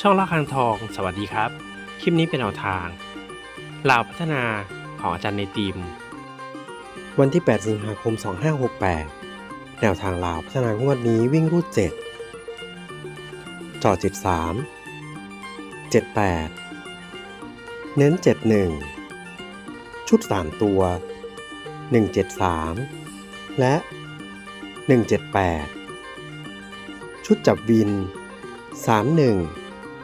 ช่องละคังทอง สวัสดีครับ คลิปนี้เป็นแนวทางลาวพัฒนาของอาจารย์ในทีม วันที่ 8 สิงหาคม 2568 แนวทางลาวพัฒนางวดนี้วิ่งรูด 7 จอ73 78 เน้น 71 ชุด 3 ตัว 173 และ 178 ชุดจับวิน